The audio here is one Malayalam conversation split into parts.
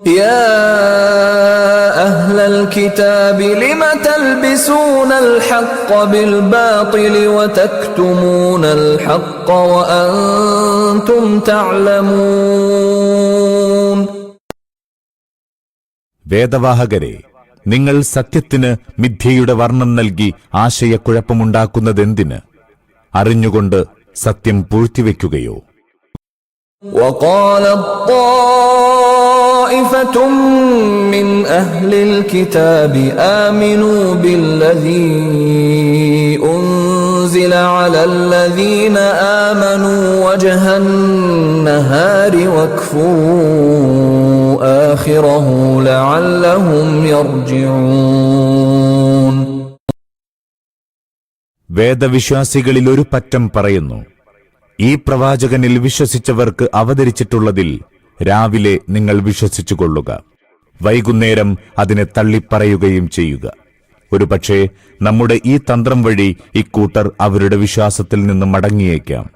يا أهل الكتاب لم تلبسون الحق بالباطل وتكتمون الحق وأنتم تعلمون വേദവാഹകരെ നിങ്ങൾ സത്യത്തിന് മിഥ്യയുടെ വർണ്ണം നൽകി ആശയക്കുഴപ്പമുണ്ടാക്കുന്നതെന്തിന് അറിഞ്ഞുകൊണ്ട് സത്യം പൂഴ്ത്തിവെക്കുകയോ وقالت طائفة من أهل الكتاب آمنوا بالذي أنزل على الذين آمنوا وجه النهار واكفروا آخره لعلهم يرجعون വേദവിശ്വാസികളിൽ ഒരു പറ്റം പറയുന്നു ഈ പ്രവാചകനിൽ വിശ്വസിച്ചവർക്ക് അവതരിച്ചിട്ടുള്ളതിൽ രാവിലെ നിങ്ങൾ വിശ്വസിച്ചുകൊള്ളുക. വൈകുന്നേരം അതിനെ തള്ളിപ്പറയുകയും ചെയ്യുക. ഒരുപക്ഷേ നമ്മുടെ ഈ തന്ത്രം വഴി ഇക്കൂട്ടർ അവരുടെ വിശ്വാസത്തിൽ നിന്ന് മടങ്ങിയേക്കാം.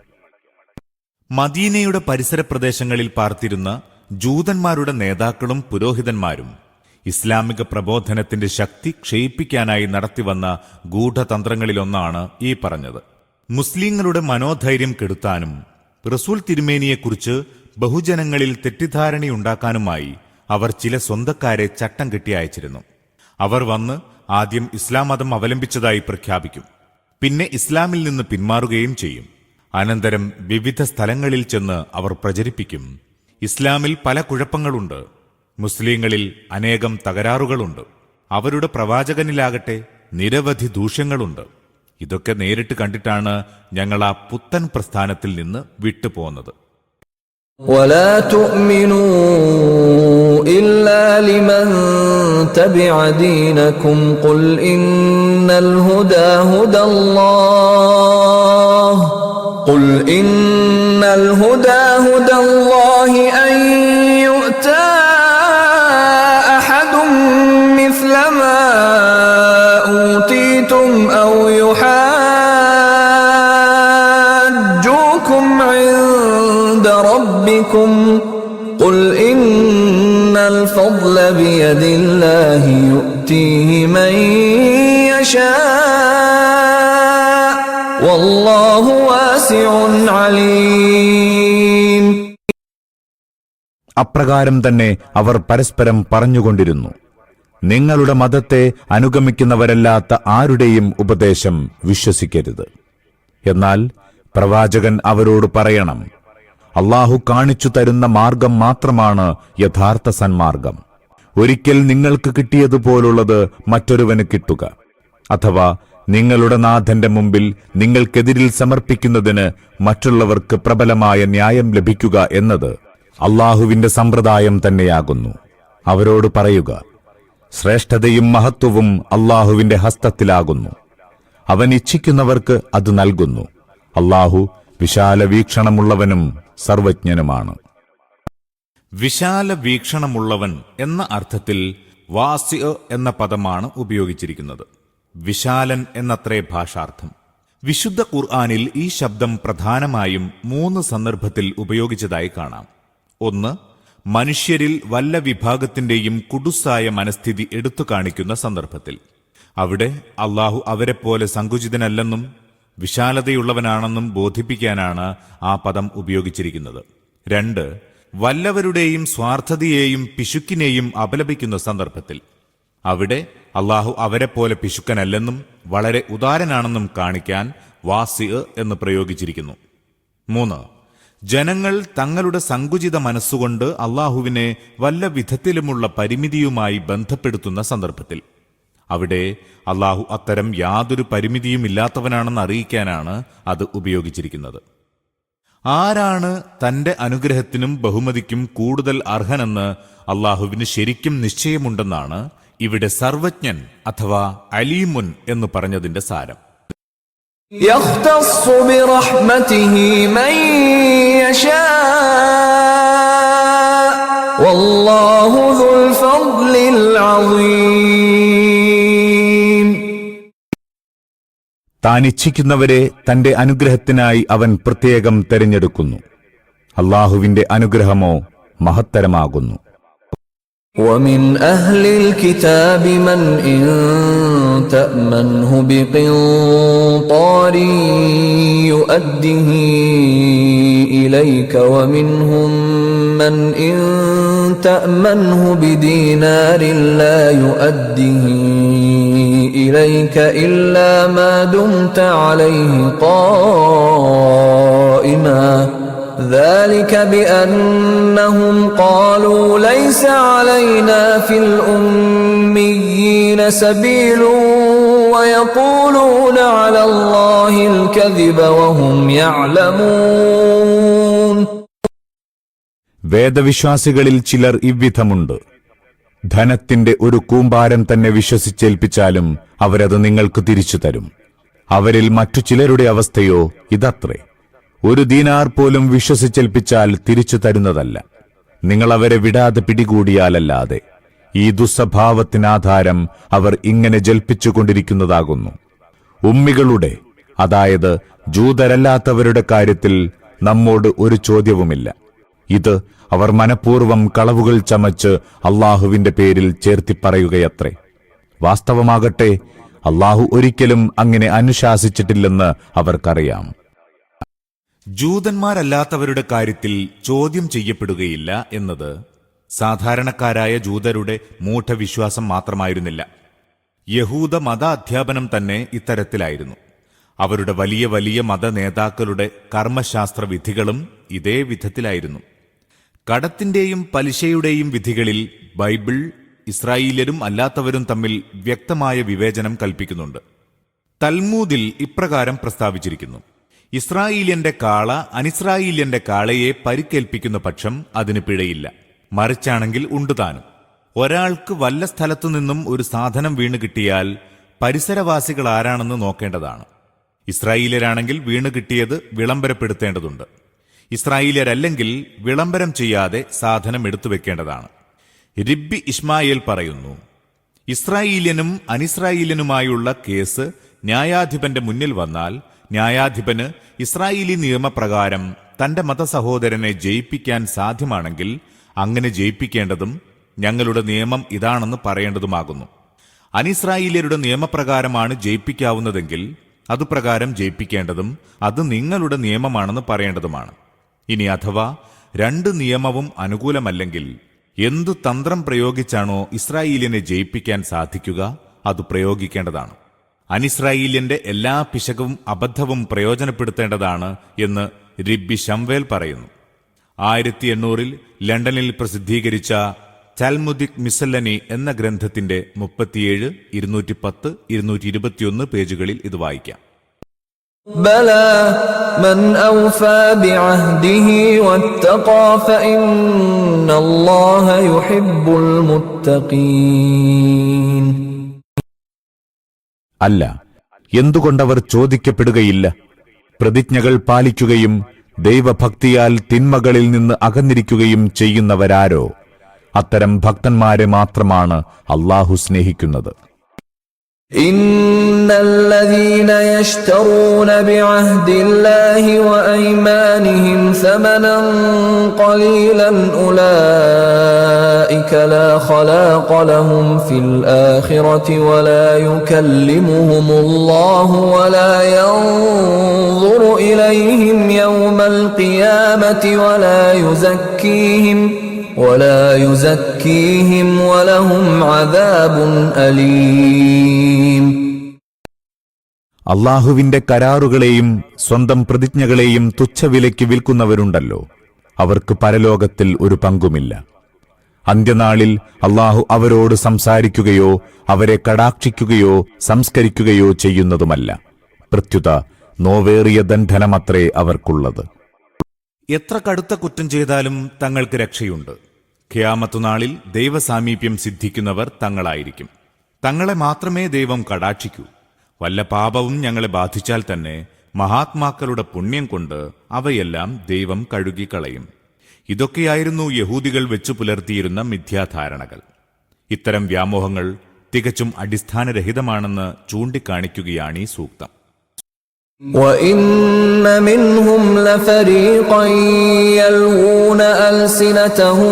മദീനയുടെ പരിസര പ്രദേശങ്ങളിൽ പാർത്തിരുന്ന ജൂതന്മാരുടെ നേതാക്കളും പുരോഹിതന്മാരും ഇസ്ലാമിക പ്രബോധനത്തിന്റെ ശക്തി ക്ഷയിപ്പിക്കാനായി നടത്തിവന്ന ഗൂഢതന്ത്രങ്ങളിലൊന്നാണ് ഈ പറഞ്ഞത്. മുസ്ലിങ്ങളുടെ മനോധൈര്യം കെടുത്താനും റസൂൽ തിരുമേനിയെക്കുറിച്ച് ബഹുജനങ്ങളിൽ തെറ്റിദ്ധാരണയുണ്ടാക്കാനുമായി അവർ ചില സ്വന്തക്കാരെ ചട്ടം കെട്ടി അയച്ചിരുന്നു. അവർ വന്ന് ആദ്യം ഇസ്ലാം മതം അവലംബിച്ചതായി പ്രഖ്യാപിക്കും. പിന്നെ ഇസ്ലാമിൽ നിന്ന് പിന്മാറുകയും ചെയ്യും. അനന്തരം വിവിധ സ്ഥലങ്ങളിൽ ചെന്ന് അവർ പ്രചരിപ്പിക്കും. ഇസ്ലാമിൽ പല കുഴപ്പങ്ങളുണ്ട്. മുസ്ലിങ്ങളിൽ അനേകം തകരാറുകളുണ്ട്. അവരുടെ പ്രവാചകനിലാകട്ടെ നിരവധി ദൂഷ്യങ്ങളുണ്ട്. ഇതൊക്കെ നേരിട്ട് കണ്ടിട്ടാണ് ഞങ്ങൾ ആ പുത്തൻ പ്രസ്ഥാനത്തിൽ നിന്ന് വിട്ടുപോകുന്നത്. ولا تؤمنوا إلا لمن تبع دينكم قل إن الهدى هدى الله قل إن الهدى هدى الله أن ربكم قل إن الفضل بيد الله يؤتيه من يشاء والله واسع عليم അപ്രകാരം തന്നെ അവർ പരസ്പരം പറഞ്ഞുകൊണ്ടിരുന്നു നിങ്ങളുടെ മതത്തെ അനുഗമിക്കുന്നവരല്ലാത്ത ആരുടെയും ഉപദേശം വിശ്വസിക്കരുത് എന്നാൽ പ്രവാചകൻ അവരോട് പറയണം അള്ളാഹു കാണിച്ചു തരുന്ന മാർഗം മാത്രമാണ് യഥാർത്ഥ സന്മാർഗം. ഒരിക്കൽ നിങ്ങൾക്ക് കിട്ടിയതുപോലുള്ളത് മറ്റൊരുവന് കിട്ടുക. അഥവാ നിങ്ങളുടെ നാഥന്റെ മുമ്പിൽ നിങ്ങൾക്കെതിരിൽ സമർപ്പിക്കുന്നതിന് മറ്റുള്ളവർക്ക് പ്രബലമായ ന്യായം ലഭിക്കുക എന്നത് അള്ളാഹുവിന്റെ സമ്പ്രദായം തന്നെയാകുന്നു. അവരോട് പറയുക ശ്രേഷ്ഠതയും മഹത്വവും അള്ളാഹുവിന്റെ ഹസ്തത്തിലാകുന്നു. അവൻ ഇച്ഛിക്കുന്നവർക്ക് അത് നൽകുന്നു. അള്ളാഹു വിശാല വീക്ഷണമുള്ളവനും സർവജ്ഞനുമാണ്. വിശാല വീക്ഷണമുള്ളവൻ എന്ന അർത്ഥത്തിൽ വാസ്യ എന്ന പദമാണ് ഉപയോഗിച്ചിരിക്കുന്നത്. വിശാലൻ എന്നത്രേ ഭാഷാർത്ഥം. വിശുദ്ധ ഖുർആാനിൽ ഈ ശബ്ദം പ്രധാനമായും മൂന്ന് സന്ദർഭത്തിൽ ഉപയോഗിച്ചതായി കാണാം. ഒന്ന് മനുഷ്യരിൽ വല്ല വിഭാഗത്തിന്റെയും കുടുസായ മനസ്ഥിതി എടുത്തു കാണിക്കുന്ന സന്ദർഭത്തിൽ. അവിടെ അള്ളാഹു അവരെപ്പോലെ സങ്കുചിതനല്ലെന്നും വിശാലതയുള്ളവനാണെന്നും ബോധിപ്പിക്കാനാണ് ആ പദം ഉപയോഗിച്ചിരിക്കുന്നത്. രണ്ട് വല്ലവരുടെയും സ്വാർത്ഥതയെയും പിശുക്കിനെയും അപലപിക്കുന്ന സന്ദർഭത്തിൽ. അവിടെ അള്ളാഹു അവരെപ്പോലെ പിശുക്കനല്ലെന്നും വളരെ ഉദാരനാണെന്നും കാണിക്കാൻ വാസി എന്ന് പ്രയോഗിച്ചിരിക്കുന്നു. മൂന്ന് ജനങ്ങൾ തങ്ങളുടെ സങ്കുചിത മനസ്സുകൊണ്ട് അള്ളാഹുവിനെ വല്ല വിധത്തിലുമുള്ള പരിമിതിയുമായി ബന്ധപ്പെടുത്തുന്ന സന്ദർഭത്തിൽ. അവിടെ അള്ളാഹു അത്തരം യാതൊരു പരിമിതിയുമില്ലാത്തവനാണെന്ന് അറിയിക്കാനാണ് അത് ഉപയോഗിച്ചിരിക്കുന്നത് ആരാണ് തന്റെ അനുഗ്രഹത്തിനും ബഹുമതിക്കും കൂടുതൽ അർഹനെന്ന് അള്ളാഹുവിന് ശരിക്കും നിശ്ചയമുണ്ടെന്നാണ് ഇവിടെ സർവജ്ഞൻ അഥവാ അലീമുൻ എന്ന് പറഞ്ഞതിന്റെ സാരം يختص برحمته من يشاء والله ذو الفضل العظيم താൻ ഇച്ഛിക്കുന്നവരെ തന്റെ അനുഗ്രഹത്തിനായി അവൻ പ്രത്യേകം തെരഞ്ഞെടുക്കുന്നു അള്ളാഹുവിന്റെ അനുഗ്രഹമോ മഹത്തരമാകുന്നു ومن أهل الكتاب من إن تأمنه بقنطار يؤده إليك ومنهم من إن تأمنه بدينار لا يؤده إليك إلا ما دمت عليه قائما. ذلك بأنهم قالوا ليس علينا في الأميين سبيل ويقولون على الله الكذب وهم يعلمون. വേദവിശ്വാസികളിൽ ചിലർ ധനത്തിന്റെ ഒരു കൂമ്പാരം തന്നെ വിശ്വസിച്ചേൽപ്പിച്ചാലും അവരത് നിങ്ങൾക്ക് തിരിച്ചു തരും. അവരിൽ മറ്റു ചിലരുടെ അവസ്ഥയോ ഇതത്രേ. ഒരു ദീനാർ പോലും വിശ്വസിച്ചേൽപ്പിച്ചാൽ തിരിച്ചു തരുന്നതല്ല. നിങ്ങൾ അവരെ വിടാതെ പിടികൂടിയാലല്ലാതെ. ഈ ദുസ്വഭാവത്തിനാധാരം അവർ ഇങ്ങനെ ജൽപ്പിച്ചുകൊണ്ടിരിക്കുന്നതാകുന്നു. ഉമ്മികളുടെ അതായത് ജൂതരല്ലാത്തവരുടെ കാര്യത്തിൽ നമ്മോട് ഒരു ചോദ്യവുമില്ല. ഇത് അവർ മനഃപൂർവം കളവുകൾ ചമച്ച് അള്ളാഹുവിന്റെ പേരിൽ ചേർത്തി പറയുകയത്രേ വാസ്തവമാകട്ടെ അള്ളാഹു ഒരിക്കലും അങ്ങനെ അനുശാസിച്ചിട്ടില്ലെന്ന് അവർക്കറിയാം. ജൂതന്മാരല്ലാത്തവരുടെ കാര്യത്തിൽ ചോദ്യം ചെയ്യപ്പെടുകയില്ല എന്നത് സാധാരണക്കാരായ ജൂതരുടെ മൂഢവിശ്വാസം മാത്രമായിരുന്നില്ല. യഹൂദ മത അധ്യാപനം തന്നെ ഇത്തരത്തിലായിരുന്നു. അവരുടെ വലിയ വലിയ മത നേതാക്കളുടെ കർമ്മശാസ്ത്ര വിധികളും ഇതേ വിധത്തിലായിരുന്നു. കടത്തിന്റെയും പലിശയുടെയും വിധികളിൽ ബൈബിൾ ഇസ്രായേലരും അല്ലാത്തവരും തമ്മിൽ വ്യക്തമായ വിവേചനം കൽപ്പിക്കുന്നുണ്ട്. തൽമൂദിൽ ഇപ്രകാരം പ്രസ്താവിച്ചിരിക്കുന്നു. ഇസ്രായേല്യന്റെ കാള അനിസ്രായേല്യന്റെ കാളയെ പരിക്കേൽപ്പിക്കുന്ന പക്ഷം അതിന് പിഴയില്ല. മറിച്ചാണെങ്കിൽ ഉണ്ടുതാനും ഒരാൾക്ക് വല്ല സ്ഥലത്തു നിന്നും ഒരു സാധനം വീണ് കിട്ടിയാൽ പരിസരവാസികൾ ആരാണെന്ന് നോക്കേണ്ടതാണ്. ഇസ്രായേലരാണെങ്കിൽ വീണ് കിട്ടിയത് വിളംബരപ്പെടുത്തേണ്ടതുണ്ട്. ഇസ്രായേല്യരല്ലെങ്കിൽ വിളംബരം ചെയ്യാതെ സാധനം എടുത്തു വെക്കേണ്ടതാണ്. റിബ്ബി ഇസ്മായേൽ പറയുന്നു ഇസ്രായേലിയനും അനിസ്രായേലിയനുമായുള്ള കേസ് ന്യായാധിപന്റെ മുന്നിൽ വന്നാൽ ന്യായാധിപന് ഇസ്രായേലി നിയമപ്രകാരം തന്റെ മതസഹോദരനെ ജയിപ്പിക്കാൻ സാധ്യമാണെങ്കിൽ അങ്ങനെ ജയിപ്പിക്കേണ്ടതും ഞങ്ങളുടെ നിയമം ഇതാണെന്ന് പറയേണ്ടതുമാകുന്നു. അനിസ്രായേലിയരുടെ നിയമപ്രകാരമാണ് ജയിപ്പിക്കാവുന്നതെങ്കിൽ അതുപ്രകാരം ജയിപ്പിക്കേണ്ടതും അത് നിങ്ങളുടെ നിയമമാണെന്ന് പറയേണ്ടതുമാണ്. ഇനി അഥവാ രണ്ട് നിയമവും അനുകൂലമല്ലെങ്കിൽ എന്തു തന്ത്രം പ്രയോഗിച്ചാണോ ഇസ്രായേലിനെ ജയിപ്പിക്കാൻ സാധിക്കുക അത് പ്രയോഗിക്കേണ്ടതാണ്. അനിസ്രായേലിന്റെ എല്ലാ പിശകവും അബദ്ധവും പ്രയോജനപ്പെടുത്തേണ്ടതാണ് എന്ന് റിബ്ബി ഷംവേൽ പറയുന്നു. ആയിരത്തി എണ്ണൂറിൽ ലണ്ടനിൽ പ്രസിദ്ധീകരിച്ച ചൽമുദിക് മിസല്ലനി എന്ന ഗ്രന്ഥത്തിന്റെ മുപ്പത്തിയേഴ് ഇരുന്നൂറ്റി പത്ത് ഇരുന്നൂറ്റി ഇരുപത്തിയൊന്ന് പേജുകളിൽ ഇത് വായിക്കാം. بلى من أوفى بعهده واتقى فإن الله يحب المتقين അല്ല എന്തുകൊണ്ടവർ ചോദിക്കപ്പെടുകയില്ല പ്രതിജ്ഞകൾ പാലിക്കുകയും ദൈവഭക്തിയാൽ തിന്മകളിൽ നിന്ന് അകന്നിരിക്കുകയും ചെയ്യുന്നവരാരോ അത്തരം ഭക്തന്മാരെ മാത്രമാണ് അള്ളാഹു സ്നേഹിക്കുന്നത് إن الذين يشترون بعهد الله وأيمانهم ثمنا قليلا أولئك لا خلاق لهم في الآخرة ولا يكلمهم الله ولا ينظر إليهم يوم القيامة ولا يزكيهم ولا يزكيهم ولهم عذاب أليم അള്ളാഹുവിന്റെ കരാറുകളെയും സ്വന്തം പ്രതിജ്ഞകളെയും തുച്ഛവിലയ്ക്ക് വിൽക്കുന്നവരുണ്ടല്ലോ അവർക്ക് പരലോകത്തിൽ ഒരു പങ്കുമില്ല അന്ത്യനാളിൽ അള്ളാഹു അവരോട് സംസാരിക്കുകയോ അവരെ കടാക്ഷിക്കുകയോ സംസ്കരിക്കുകയോ ചെയ്യുന്നതുമല്ല പ്രത്യുത നോവേറിയ ദണ്ഡനമത്രേ അവർക്കുള്ളത് എത്ര കടുത്ത കുറ്റം ചെയ്താലും തങ്ങൾക്ക് രക്ഷയുണ്ട്. ഖിയാമത്തുനാളിൽ ദൈവസാമീപ്യം സിദ്ധിക്കുന്നവർ തങ്ങളായിരിക്കും. തങ്ങളെ മാത്രമേ ദൈവം കടാക്ഷിക്കൂ. വല്ല പാപവും ഞങ്ങളെ ബാധിച്ചാൽ തന്നെ മഹാത്മാക്കളുടെ പുണ്യം കൊണ്ട് അവയെല്ലാം ദൈവം കഴുകിക്കളയും. ഇതൊക്കെയായിരുന്നു യഹൂദികൾ വെച്ചു പുലർത്തിയിരുന്ന മിഥ്യാധാരണകൾ. ഇത്തരം വ്യാമോഹങ്ങൾ തികച്ചും അടിസ്ഥാനരഹിതമാണെന്ന് ചൂണ്ടിക്കാണിക്കുകയാണ് ഈ സൂക്തം. وإن منهم لفريقا يلوون ألسنتهم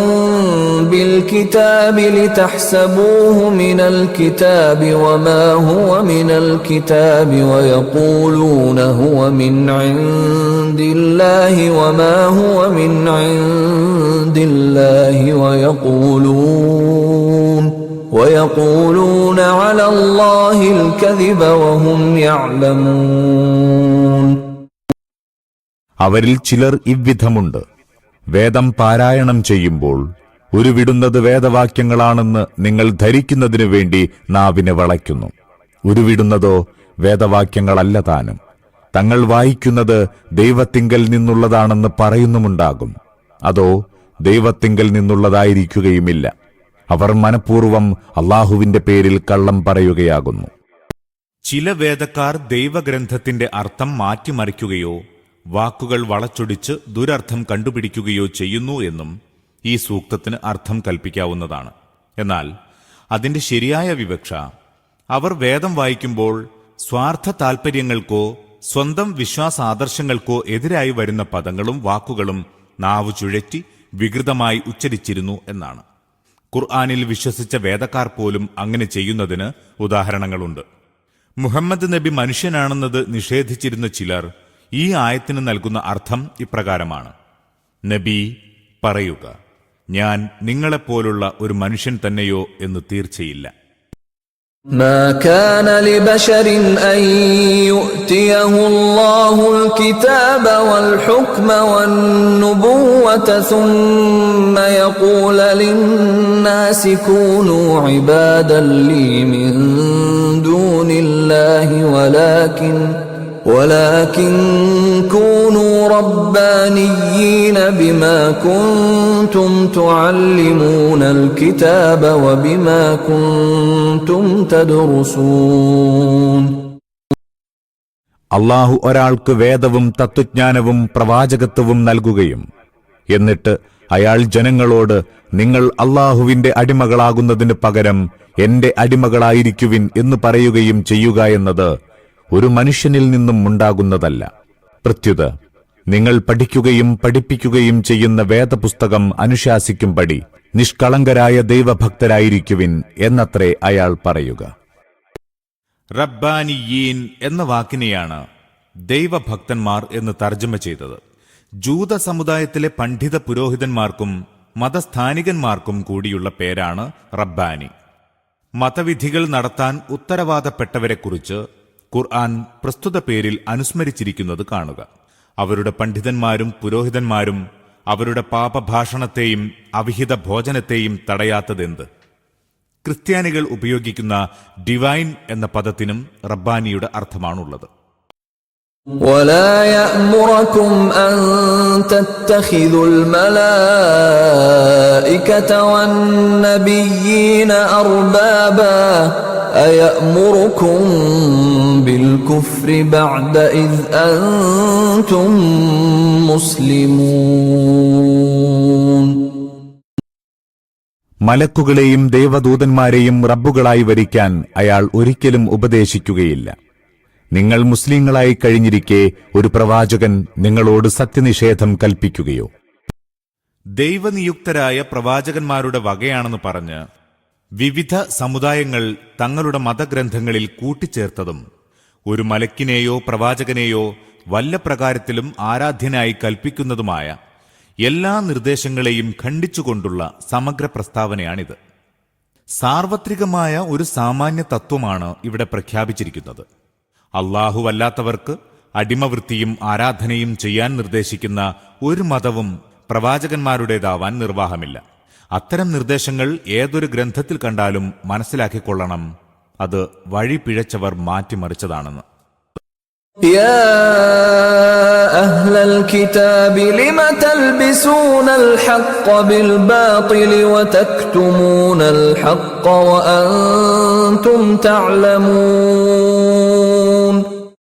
بالكتاب لتحسبوه من الكتاب وما هو من الكتاب ويقولون هو من عند الله وما هو من عند الله ويقولون ويقولون على الله الكذب وهم يعلمون. അവരിൽ ചിലർ ഇവ്വിധമുണ്ട്. വേദം പാരായണം ചെയ്യുമ്പോൾ ഉരുവിടുന്നത് വേദവാക്യങ്ങളാണെന്ന് നിങ്ങൾ ധരിക്കുന്നതിനു വേണ്ടി നാവിനെ വളയ്ക്കുന്നു. ഉരുവിടുന്നതോ വേദവാക്യങ്ങളല്ല താനും. തങ്ങൾ വായിക്കുന്നത് ദൈവത്തിങ്കൽ നിന്നുള്ളതാണെന്ന് പറയുന്നുമുണ്ടാകും. അതോ ദൈവത്തിങ്കൽ നിന്നുള്ളതായിരിക്കുകയുമില്ല. അവർ മനഃപൂർവം അള്ളാഹുവിന്റെ പേരിൽ കള്ളം പറയുകയാകുന്നു. ചില വേദക്കാർ ദൈവഗ്രന്ഥത്തിന്റെ അർത്ഥം മാറ്റിമറിക്കുകയോ വാക്കുകൾ വളച്ചൊടിച്ച് ദുരർത്ഥം കണ്ടുപിടിക്കുകയോ ചെയ്യുന്നു എന്നും ഈ സൂക്തത്തിന് അർത്ഥം കൽപ്പിക്കാവുന്നതാണ്. എന്നാൽ അതിന്റെ ശരിയായ വിവക്ഷ അവർ വേദം വായിക്കുമ്പോൾ സ്വാർത്ഥ താൽപര്യങ്ങൾക്കോ സ്വന്തം വിശ്വാസാദർശങ്ങൾക്കോ എതിരായി വരുന്ന പദങ്ങളും വാക്കുകളും നാവ് ചുഴറ്റി വികൃതമായി ഉച്ചരിച്ചിരുന്നു എന്നാണ്. ഖുർആാനിൽ വിശ്വസിച്ച വേദക്കാർ പോലും അങ്ങനെ ചെയ്യുന്നതിന് ഉദാഹരണങ്ങളുണ്ട്. മുഹമ്മദ് നബി മനുഷ്യനാണെന്നത് നിഷേധിച്ചിരുന്ന ചിലർ ഈ ആയത്തിന് നൽകുന്ന അർത്ഥം ഇപ്രകാരമാണ്. നബി പറയുക ഞാൻ നിങ്ങളെപ്പോലുള്ള ഒരു മനുഷ്യൻ തന്നെയോ എന്ന് തീർച്ചയില്ല. ما كان لبشر أن يؤتيه الله الكتاب والحكم والنبوة ثم يقول للناس كونوا عبادا لي من دون الله ولكن ولكن كونوا ربانيين بما كنتم تعلمون الكتاب وبما كنتم تدرسون അള്ളാഹു ഒരാൾക്ക് വേദവും തത്വജ്ഞാനവും പ്രവാചകത്വവും നൽകുകയും എന്നിട്ട് അയാൾ ജനങ്ങളോട് നിങ്ങൾ അള്ളാഹുവിന്റെ അടിമകളാകുന്നതിന് പകരം എന്റെ അടിമകളായിരിക്കുവിൻ എന്ന് പറയുകയും ചെയ്യുക എന്നത് ഒരു മനുഷ്യനിൽ നിന്നും ഉണ്ടാകുന്നതല്ല. പ്രത്യുത നിങ്ങൾ പഠിക്കുകയും പഠിപ്പിക്കുകയും ചെയ്യുന്ന വേദപുസ്തകം അനുശാസിക്കുംപടി നിഷ്കളങ്കരായ ദൈവഭക്തരായിരിക്കുവിൻ എന്നത്രേ അയാൾ പറയുക. റബ്ബാനിയീൻ എന്ന വാക്കിനെയാണ് ദൈവഭക്തന്മാർ എന്ന് തർജമ ചെയ്തത്. ജൂത സമുദായത്തിലെ പണ്ഡിത പുരോഹിതന്മാർക്കും മതസ്ഥാനികന്മാർക്കും കൂടിയുള്ള പേരാണ് റബ്ബാനി. മതവിധികൾ നടത്താൻ ഉത്തരവാദപ്പെട്ടവരെക്കുറിച്ച് ഖുർആൻ പ്രസ്തുത പേരിൽ അനുസ്മരിച്ചിരിക്കുന്നത് കാണുക അവരുടെ പണ്ഡിതന്മാരും പുരോഹിതന്മാരും അവരുടെ പാപഭാഷണത്തെയും അവിഹിത ഭോജനത്തെയും തടയാത്തതെന്ത് ക്രിസ്ത്യാനികൾ ഉപയോഗിക്കുന്ന ഡിവൈൻ എന്ന പദത്തിനും റബ്ബാനിയുടെ അർത്ഥമാണുള്ളത് ولا يأمركم أن تتخذوا الملائكة والنبيين أربابا أيأمركم بالكفر بعد إذ أنتم مسلمون മലക്കുകളെയും ദേവദൂതന്മാരെയും റബ്ബുകളായി വരിക്കാൻ അയാൾ ഒരിക്കലും ഉപദേശിക്കുകയില്ല നിങ്ങൾ മുസ്ലിങ്ങളായി കഴിഞ്ഞിരിക്കെ ഒരു പ്രവാചകൻ നിങ്ങളോട് സത്യനിഷേധം കൽപ്പിക്കുകയോ ദൈവനിയുക്തരായ പ്രവാചകന്മാരുടെ വകയാണെന്ന് പറഞ്ഞ് വിവിധ സമുദായങ്ങൾ തങ്ങളുടെ മതഗ്രന്ഥങ്ങളിൽ കൂട്ടിച്ചേർത്തതും ഒരു മലക്കിനെയോ പ്രവാചകനെയോ വല്ല പ്രകാരത്തിലും ആരാധ്യനായി കൽപ്പിക്കുന്നതുമായ എല്ലാ നിർദ്ദേശങ്ങളെയും ഖണ്ഡിച്ചുകൊണ്ടുള്ള സമഗ്ര പ്രസ്താവനയാണിത്. സാർവത്രികമായ ഒരു സാമാന്യ തത്വമാണ് ഇവിടെ പ്രഖ്യാപിച്ചിരിക്കുന്നത്. അല്ലാഹുവല്ലാത്തവർക്ക് അടിമവൃത്തിയും ആരാധനയും ചെയ്യാൻ നിർദ്ദേശിക്കുന്ന ഒരു മതവും പ്രവാചകന്മാരുടേതാവാൻ നിർവാഹമില്ല. അത്തരം നിർദ്ദേശങ്ങൾ ഏതൊരു ഗ്രന്ഥത്തിൽ കണ്ടാലും മനസ്സിലാക്കിക്കൊള്ളണം അത് വഴി പിഴച്ചവർ മാറ്റിമറിച്ചതാണെന്ന് يا أهل الكتاب لم تلبسون الحق بالباطل وتكتمون الحق وأنتم تعلمون